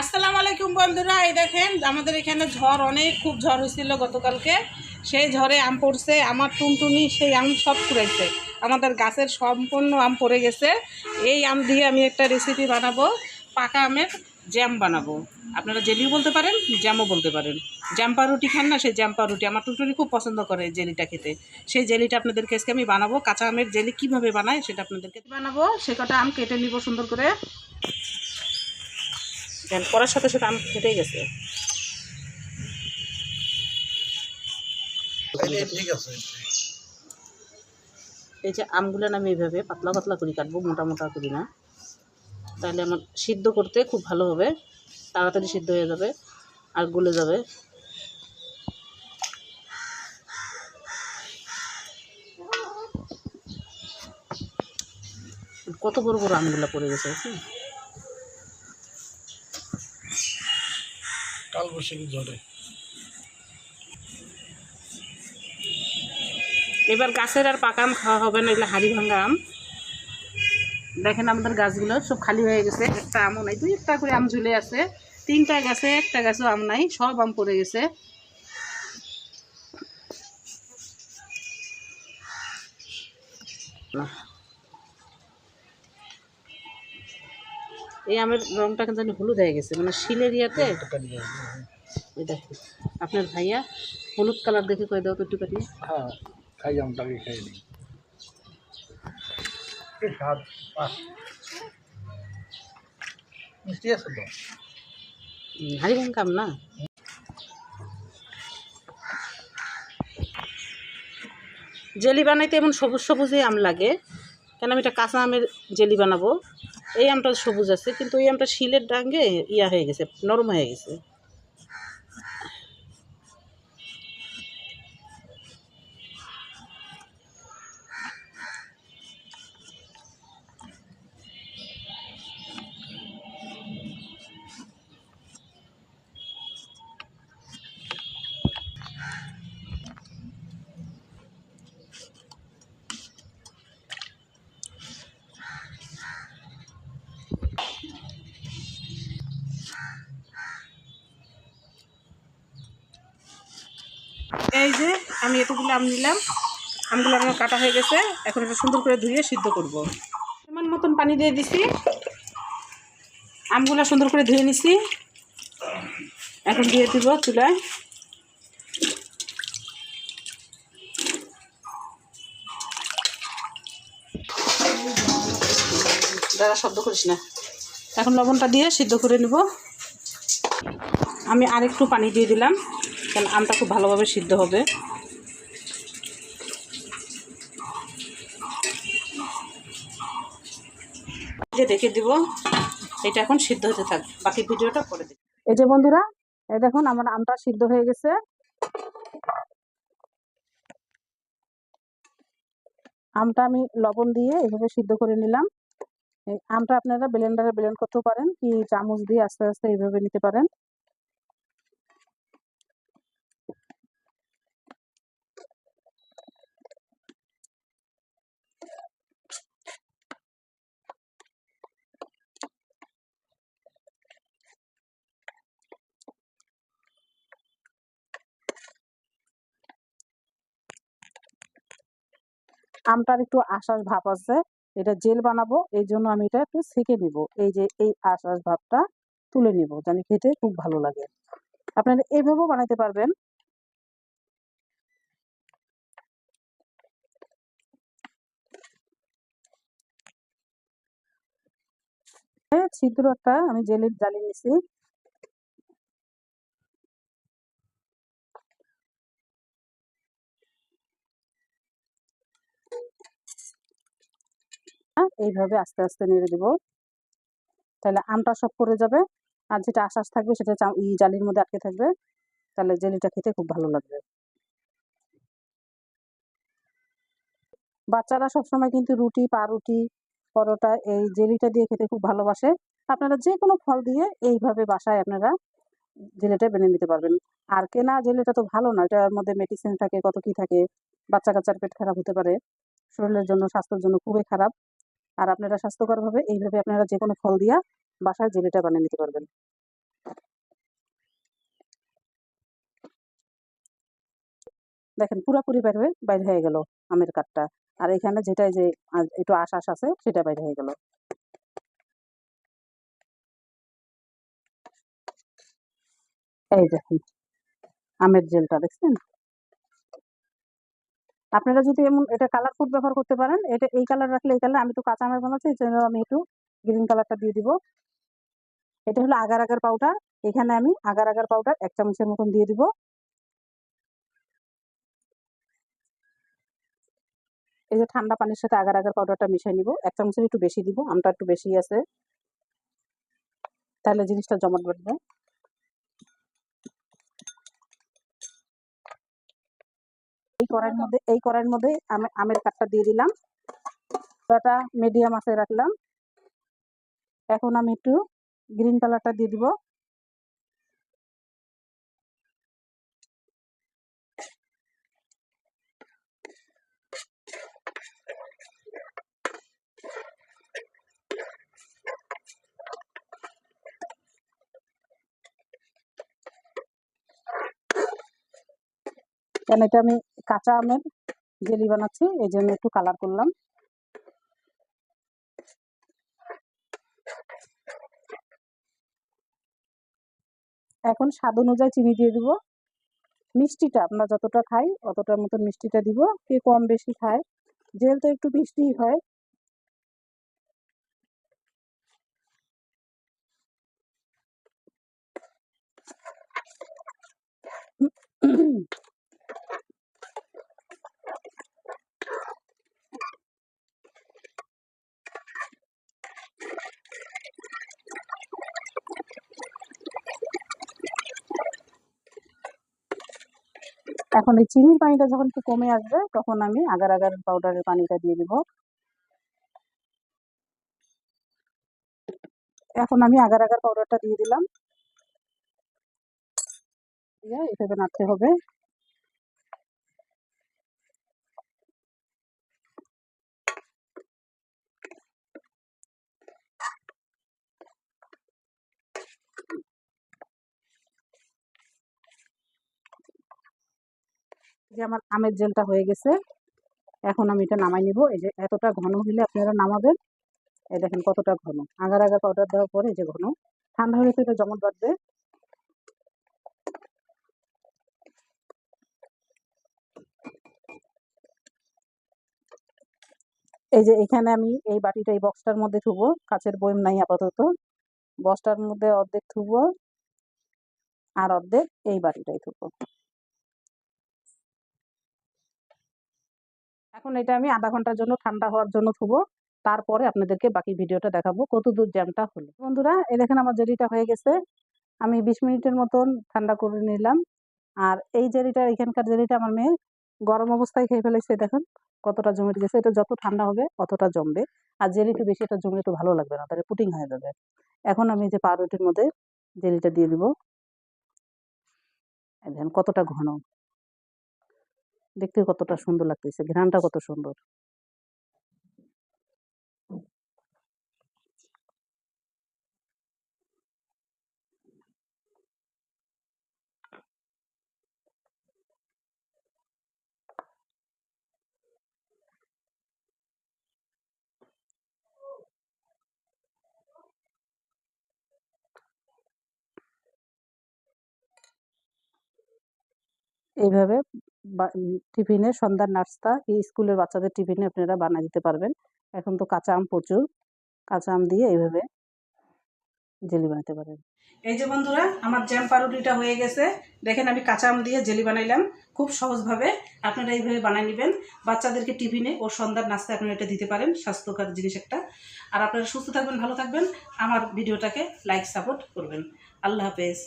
আসসালামু আলাইকুম বন্ধুরা, এই দেখেন আমাদের এখানে ঝড় অনেক, খুব ঝড় হয়েছিল গতকালকে। সেই ঝড়ে আম পড়ছে, আমার টুনটুনি সেই আম সব কুড়াইছে। আমাদের গাছের সম্পূর্ণ আম পড়ে গেছে। এই আম দিয়ে আমি একটা রেসিপি বানাবো, পাকা আমের জ্যাম বানাবো। আপনারা জেলিও বলতে পারেন, জ্যামও বলতে পারেন। জ্যাম্পা রুটি খান না, সেই জ্যাম্পা রুটি। আমার টুনটুনি খুব পছন্দ করে জেলিটা খেতে। সেই জেলিটা আপনাদেরকে আজকে আমি বানাবো। কাঁচা আমের জেলি কীভাবে বানায় সেটা আপনাদেরকে বানাবো। সে কটা আম কেটে নিব সুন্দর করে। দেন পড়ার সাথে সাথে আম ফেটে গেছে। এই যে আমগুলো আমি এইভাবে পাতলা পাতলা করে কাটবো মোটা মোটা করি না। তাহলে আমার সিদ্ধ করতে খুব ভালো হবে। তাড়াতাড়ি সিদ্ধ হয়ে যাবে আর গলে যাবে। কত বড় বড় আমগুলো পড়ে গেছে বৈশাখী ঝড়ে এবার গাছের আর পাকা আম খাওয়া হবে না, এগুলো হাড়ি ভাঙা আম। দেখেন আমাদের গাছগুলো সব খালি হয়ে গেছে, একটা আমও নাই, দুই একটা করে আম ঝুলে আছে। তিনটা গাছে, একটা গাছও আম নাই, সব আম পড়ে গেছে। না। এই আমের রংটা কিন্তু জানি হলুদ হয়ে গেছে মানে শিলের ইয়াতে ওই দেখো আপনার ভাইয়া হলুদ কালার দেখে কয়ে দাও তো একটু কাটিয়ে হ্যাঁ খাই যাম তাকে খাই স্বাদ? মিষ্টি আছে তো? হাড়ি কাম না? জেলি বানাইতে এমন সবুজ সবুজই আম লাগে। কেন আমি এটা কাঁচা আমের জেলি বানাবো? এই আমটা সবুজ আছে, কিন্তু এই আমটা শিলের ডাঙ্গে ইয়া হয়ে গেছে, নরম হয়ে গেছে। আমি এতগুলো আম নিলাম। আমগুলো আমার কাটা হয়ে গেছে। এখন এটা সুন্দর করে ধুয়ে সিদ্ধ করব। সমান মতন পানি দিয়ে দিছি। আমগুলো সুন্দর করে ধুয়ে নিছি। এখন দিয়ে দিব চুলায়। দাদা, শব্দ করিস না। এখন লবণটা দিয়ে সিদ্ধ করে নেব। আমি আরেকটু পানি দিয়ে দিলাম কারণ আমটা খুব ভালোভাবে সিদ্ধ হবে। যে দেখে দিব। এটা এখন সিদ্ধ হতে থাকে। বাকি ভিডিওটা করে দিই এই যে বন্ধুরা এই দেখুন আমার আমটা সিদ্ধ হয়ে গেছে। আমটা আমি লবণ দিয়ে এভাবে সিদ্ধ করে নিলাম। আমটা আপনারা ব্লেন্ডারে ব্লেন্ড করতে পারেন, কি চামচ দিয়ে আস্তে আস্তে এইভাবে নিতে পারেন। আমটার একটু আশ্বাস ভাব আছে, এটা জেল বানাবো এই জন্য আমি এটা একটু সেকে নিব। এই যে এই আশ্বাস ভাবটা তুলে নিব, জানি খেতে খুব ভালো লাগে। আপনারা এইভাবেও বানাইতে পারবেন। এই ছিদ্র একটা আমি জেলের জালি নিছি হ্যাঁ, এইভাবে আস্তে আস্তে নেড়ে দেব। তাহলে আমটা সব পড়ে যাবে। আর যেটা আশ্বাস থাকবে সেটা চা- ই জালির মধ্যে আটকে থাকবে। তাহলে জেলিটা খেতে খুব ভালো লাগবে। বাচ্চারা সবসময় কিন্তু রুটি, পাউরুটি, পরোটা এই জেলিটা দিয়ে খেতে খুব ভালোবাসে। আপনারা যে কোনো ফল দিয়ে এইভাবে বাসায় আপনারা জেলিটা বেনে নিতে পারবেন। আর কেনা জেলিটা তো ভালো না, এটার মধ্যে মেডিসিন থাকে, কত কি থাকে বাচ্চা কাচ্চার পেট খারাপ হতে পারে। শরীরের জন্য, স্বাস্থ্যের জন্য খুবই খারাপ। আর আপনারা স্বাস্থ্যকরভাবে এইভাবে আপনারা যে কোনো ফল দিয়া বাসার জেলিটা বানিয়ে নিতে পারবেন। দেখেন পুরাপুরি বের হয়ে বাইরে হয়ে গেল আমের কাঠটা। আর এখানে যেটা যে একটু আশ আশ আছে, সেটা বাইরে হয়ে গেল। এই দেখেন, আমের জেলটা দেখছেন? আপনারা যদি এমন, এটা কালার ফুড ব্যবহার করতে পারেন, এটা, এই কালার রাখলে এই কালার আমি তো কাঁচা আমের বানাচ্ছি, এই জন্য আমি একটু গ্রিন কালারটা দিয়ে দিব। এটা হলো আগার আগার পাউডার এখানে আমি আগার আগার পাউডার এক চামচের মতন দিয়ে দিব। এই যে ঠান্ডা পানির সাথে আগার আগার পাউডারটা মিশিয়ে নিব, এক চামচের একটু বেশি দিব, আমটা একটু বেশি আছে। তাহলে জিনিসটা জমাট বাঁধবে এই কড়াইয়ের মধ্যে, এই কড়াইয়ের মধ্যে আমি আমের কাঠটা দিয়ে দিলাম। ওটা মিডিয়াম আছে রাখলাম। এখন আমি একটু গ্রিন কালারটা দিয়ে দিব। কারণ এটা আমি কাঁচা আমের জেলি বানাচ্ছি, এই জন্য একটু কালার করলাম। এখন স্বাদ অনুযায়ী চিনি দিয়ে দিব। মিষ্টিটা আমরা যতটা খাই অতটার মতন মিষ্টিটা দিব, কে কম বেশি খায় জেল তো একটু মিষ্টিই হয়। এখন এই চিনির পানিটা যখন একটু কমে আসবে, তখন আমি আগার আগার পাউডারের পানিটা দিয়ে দিব। এখন আমি আগার আগার পাউডারটা দিয়ে দিলাম। এভাবে নাড়তে হবে। যে আমার আমের জেলটা হয়ে গেছে। এখন আমি এটা নামাই নিব। এই যে এতটা ঘন হলে আপনারা নামাবেন। এই দেখেন কতটা ঘন। আগার আগার পাউডার দেওয়ার পরে যে ঘন। ঠান্ডা হলে তো এটা জমট বাঁধবে এই যে এখানে আমি এই বাটিটা এই বক্সটার মধ্যে থুবো। কাচের বয়ম নাই আপাতত। বক্সটার মধ্যে অর্ধেক থুবো। আর অর্ধেক এই বাটিটাই থুবো। এখন এটা আমি আধা ঘণ্টার জন্য ঠান্ডা হওয়ার জন্য থুবো তারপরে আপনাদেরকে বাকি ভিডিওটা দেখাবো কত দূর জ্যামটা হলো। বন্ধুরা এ দেখেন আমার জেলিটা হয়ে গেছে। আমি বিশ মিনিটের মতন ঠান্ডা করে নিলাম। আর এই জেলিটা এখানকার জেলিটা আমার মেয়ে গরম অবস্থায় খেয়ে ফেলেছে, দেখেন কতটা জমে গেছে। এটা যত ঠান্ডা হবে, অতটা জমবে। আর জেলিটা বেশি, এটা জমলে তো ভালো লাগবে না, তাহলে পুটিং হয়ে যাবে। এখন আমি যে পাউরুটির মধ্যে জেলিটা দিয়ে দিব। দেখেন কতটা ঘন। দেখতে কতটা সুন্দর লাগতেছে ঘ্রাণটা কত সুন্দর। এইভাবে টিফিনে সন্ধ্যার নাস্তা কি স্কুলের বাচ্চাদের টিফিনে আপনারা বানিয়ে দিতে পারবেন। এখন তো কাঁচা আম প্রচুর। কাঁচা আম দিয়ে এইভাবে জেলি বানাতে পারেন। এই যে বন্ধুরা, আমার জ্যাম পাউরুটিটা হয়ে গেছে। দেখেন আমি কাঁচা আম দিয়ে জেলি বানাইলাম। খুব সহজভাবে আপনারা এইভাবে বানিয়ে নেবেন। বাচ্চাদেরকে টিফিনে ও সন্ধ্যার নাস্তায় আপনারা এটা দিতে পারেন। স্বাস্থ্যকর জিনিস একটা। আর আপনারা সুস্থ থাকবেন, ভালো থাকবেন। আমার ভিডিওটাকে লাইক, সাপোর্ট করবেন। আল্লাহ হাফেজ।